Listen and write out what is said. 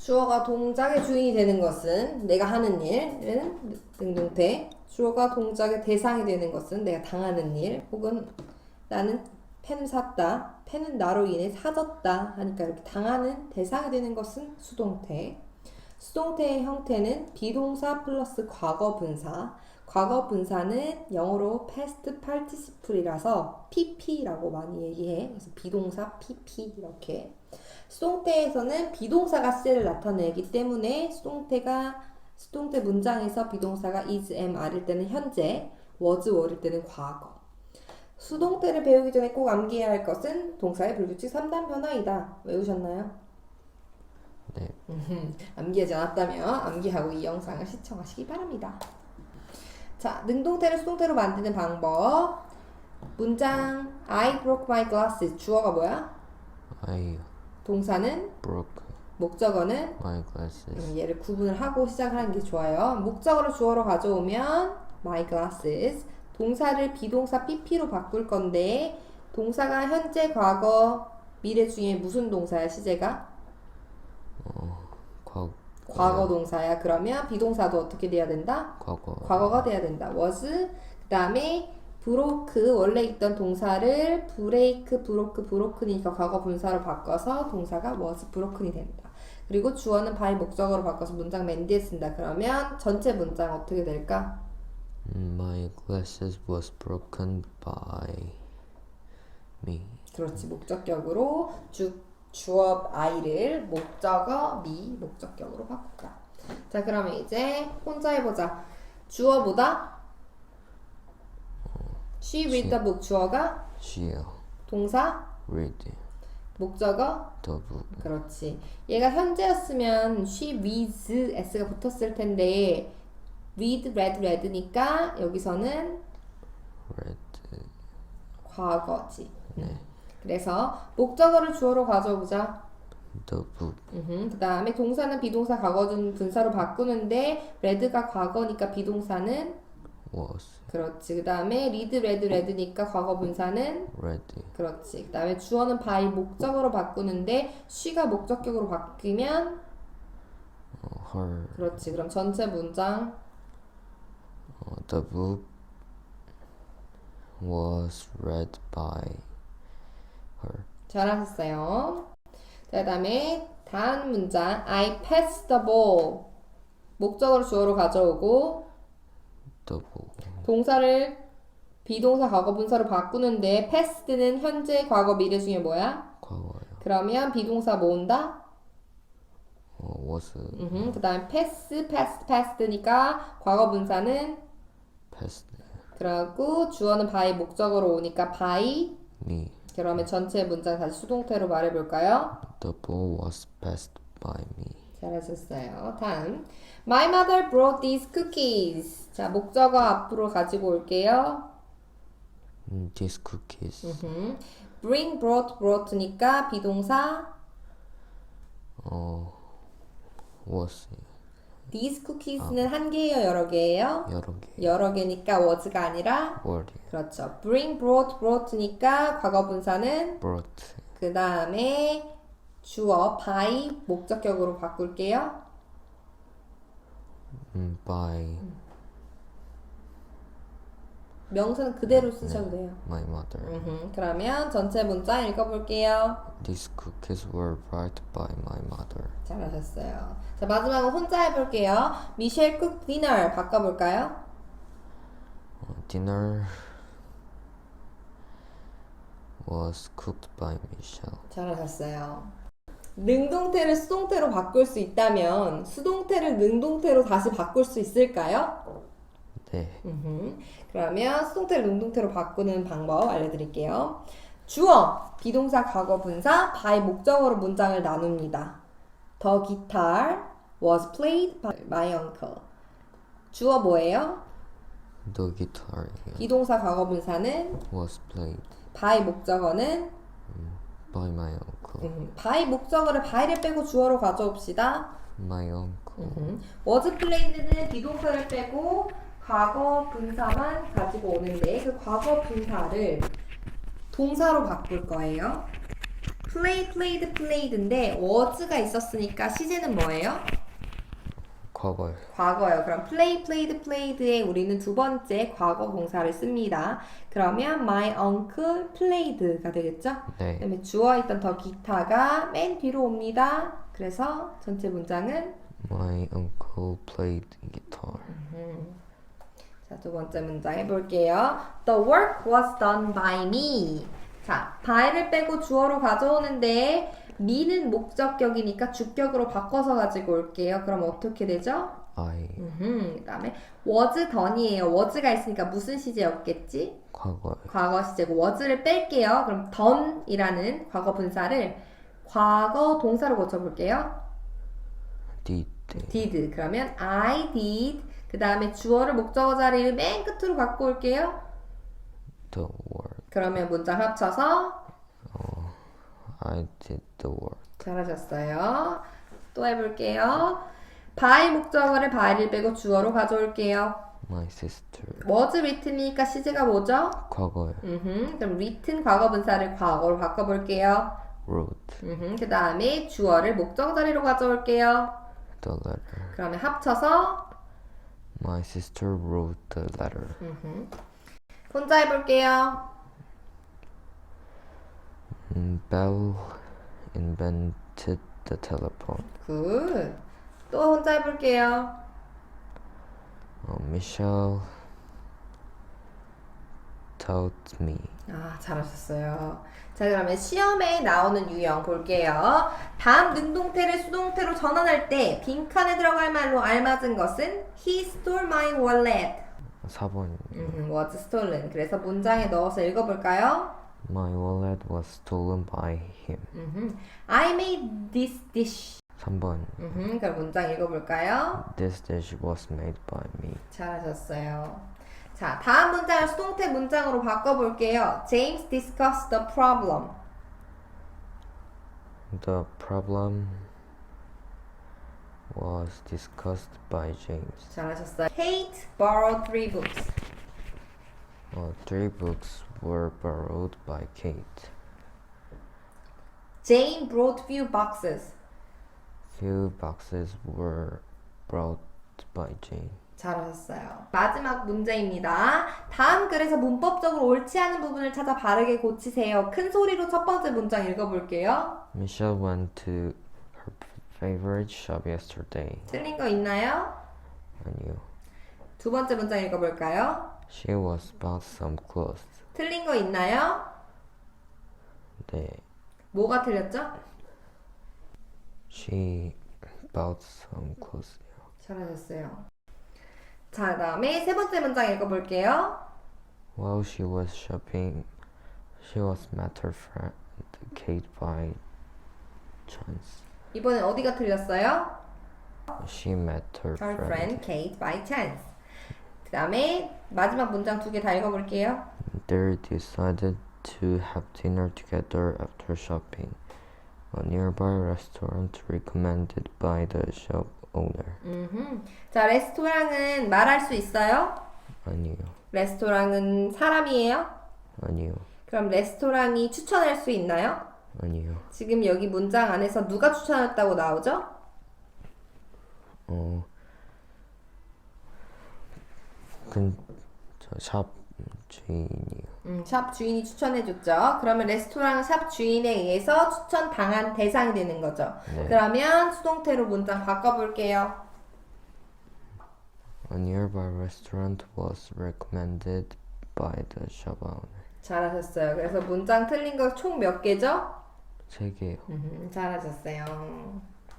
주어가 동작의 주인이 되는 것은 내가 하는 일은 능동태. 주어가 동작의 대상이 되는 것은 내가 당하는 일 혹은 나는 펜을 샀다. 펜은 나로 인해 사졌다 하니까 이렇게 당하는 대상이 되는 것은 수동태. 수동태의 형태는 비동사 플러스 과거 분사. 과거 분사는 영어로 past participle이라서 pp라고 많이 얘기해. 그래서 비동사 pp 이렇게. 수동태에서는 비동사가 쓰를 나타내기 때문에 수동태가 수동태 문장에서 비동사가 is, am, are일 때는 현재, was, were일 때는 과거. 수동태를 배우기 전에 꼭 암기해야 할 것은 동사의 불규칙 3단 변화이다. 외우셨나요? 네. 암기하지 않았다면 암기하고 이 영상을 시청하시기 바랍니다. 자, 능동태를 수동태로 만드는 방법. 문장 I broke my glasses. 주어가 뭐야? I 동사는 broke 목적어는 my glasses. 음, 얘를 구분을 하고 시작하는 게 좋아요. 목적어를 주어로 가져오면 my glasses. 동사를 비동사 pp로 바꿀 건데 동사가 현재, 과거, 미래 중에 무슨 동사야 시제가? 과거 과거 동사야. 그러면 비동사도 어떻게 돼야 된다? 과거 과거가 돼야 된다. was 그다음에 브로크 원래 있던 동사를 브레이크 브로크 브로큰이니까 과거 분사로 바꿔서 동사가 was broken이 된다. 그리고 주어는 by 목적어로 바꿔서 문장 맨 뒤에 쓴다. 그러면 전체 문장 어떻게 될까? My glasses was broken by me. 그렇지 목적격으로 주 주어 I를 목적어 me 목적격으로 바꾼다. 자 그러면 이제 혼자 해보자. 주어보다 she read the book 주어가 She 동사 read 목적어 the book. 그렇지. 얘가 현재였으면 she reads s가 붙었을 텐데 read, read, read니까 여기서는 Read 과거지. 네. 그래서 목적어를 주어로 가져오자. the book. 그 다음에 동사는 비동사 과거준 분사로 바꾸는데 read가 과거니까 비동사는 was 그렇지. 그 다음에 read, read, read니까 과거 분사는 read 그렇지. 그 다음에 주어는 by 목적어로 바꾸는데 she가 목적격으로 바뀌면 her 그렇지. 그럼 전체 문장 uh, the book was read by her. 잘하셨어요. 자, 그다음에 다음 문장 I passed the ball 목적어를 주어로 가져오고 the book 동사를 비동사 과거 분사로 바꾸는데 passed는 현재 과거 미래 중에 뭐야? 과거요. 그러면 비동사 모은다. uh, was 음, 그다음에 pass, passed, passed니까 과거 분사는 passed 그러고 주어는 by 목적어로 오니까 by me. 그러면 전체 문장 다시 수동태로 말해볼까요? The ball was passed by me. 잘하셨어요. 다음. My mother brought these cookies. 자, 목적어 앞으로 가지고 올게요. Mm, These cookies 음흠. bring, brought, brought니까 비동사. uh, was these cookies는 한 개예요, 여러 개예요? 여러 개 여러 개니까 was가 아니라 word 그렇죠. bring, brought, brought니까 과거 분사는 brought 그 다음에 주어 by 목적격으로 바꿀게요. mm, by 명사는 그대로 쓰셔도 돼요. my mother. 음흠. 그러면 전체 문장 읽어볼게요. These cookies were brought by my mother. 잘하셨어요. 자 마지막은 혼자 해볼게요. 미셸 쿡 디너 바꿔볼까요? Uh, dinner was cooked by Michelle. 잘하셨어요. 능동태를 수동태로 바꿀 수 있다면 수동태를 능동태로 다시 바꿀 수 있을까요? 네. 음흠. 그러면 수동태를 능동태로 바꾸는 방법 알려드릴게요. 주어, 비동사 과거 분사, by 목적어로 문장을 나눕니다. The guitar was played by my uncle. 주어 뭐예요? The guitar 비동사 과거 분사는 was played by 목적어는 by my uncle. 음, by 목적어를 by를 빼고 주어로 가져옵시다. My uncle. 음, was played는 비동사를 빼고 과거 분사만 가지고 오는데 그 과거 분사를 동사로 바꿀 거예요. play, played, played인데 was가 있었으니까 시제는 뭐예요? 과거요. 과거요. 그럼 play, played, played에 우리는 두 번째 과거 공사를 씁니다. 그러면 my uncle played가 되겠죠? 네. 그다음에 주어 있던 더 기타가 맨 뒤로 옵니다. 그래서 전체 문장은 My uncle played guitar. 자, 두 번째 문장 해볼게요. The work was done by me. 자, by를 빼고 주어로 가져오는데 me는 목적격이니까 주격으로 바꿔서 가지고 올게요. 그럼 어떻게 되죠? I 그 다음에 was done이에요. was가 있으니까 무슨 시제였겠지? 과거요. 과거 시제고 was를 뺄게요. 그럼 done이라는 과거 분사를 과거 동사로 고쳐볼게요. Did did 그러면 I did 그 다음에 주어를 목적어 자리를 맨 끝으로 갖고 올게요. the work. 그러면 문장 합쳐서 I did the work. 잘하셨어요. 또 해볼게요. by 목적어를 by를 빼고 주어로 가져올게요. My sister was written이니까 시제가 뭐죠? 과거요. 음흠, 그럼 written 과거 분사를 과거로 바꿔볼게요. Wrote 그 다음에 주어를 목적어 자리로 가져올게요. the letter. 그러면 합쳐서 My sister wrote the letter. 혼자 해볼게요. Mm, Bell invented the telephone. 굿. 또 혼자 해볼게요. Uh, Michelle taught me. 아, 잘하셨어요. 자, 그러면 시험에 나오는 유형 볼게요. 다음 능동태를 수동태로 전환할 때 빈칸에 들어갈 말로 알맞은 것은 He stole my wallet. 4번. 음, was stolen. 그래서 문장에 넣어서 읽어볼까요? My wallet was stolen by him. 음흠. I made this dish. 3번. 음흠. 그럼 문장 읽어볼까요? This dish was made by me. 잘하셨어요. 자, 다음 문장을 수동태 문장으로 바꿔볼게요. James discussed the problem. The problem was discussed by James. 잘하셨어요. Kate borrowed three books. Uh, three books were borrowed by Kate. Jane brought few boxes. Few boxes were brought by Jane. 잘하셨어요. 마지막 문제입니다. 다음 글에서 문법적으로 옳지 않은 부분을 찾아 바르게 고치세요. 큰 소리로 첫 번째 문장 읽어볼게요. Michelle went to her favorite shop yesterday. 틀린 거 있나요? 아니요. 두 번째 문장 읽어볼까요? She was bought some clothes. 틀린 거 있나요? 네. 뭐가 틀렸죠? She bought some clothes. 잘하셨어요. 자, 다음에 세 번째 문장 읽어볼게요. While she was shopping, she was met her friend Kate by chance. 이번엔 어디가 틀렸어요? She met her Her friend. friend Kate by chance. 그 다음에 마지막 문장 두 개 다 읽어볼게요. They decided to have dinner together after shopping. A nearby restaurant recommended by the shop owner. 음흠. 자, 레스토랑은 말할 수 있어요? 아니요. 레스토랑은 사람이에요? 아니요. 그럼 레스토랑이 추천할 수 있나요? 아니요. 지금 여기 문장 안에서 누가 추천했다고 나오죠? 어. 근저샵 주인이요. 음, 샵 주인이 추천해줬죠. 그러면 레스토랑 샵 주인에 의해서 추천 당한 대상이 되는 거죠. 네. 그러면 수동태로 문장 바꿔볼게요. A nearby restaurant was recommended by the shop owner. 잘하셨어요. 그래서 문장 틀린 거 총 몇 개죠? 세 개요. 음, 잘하셨어요.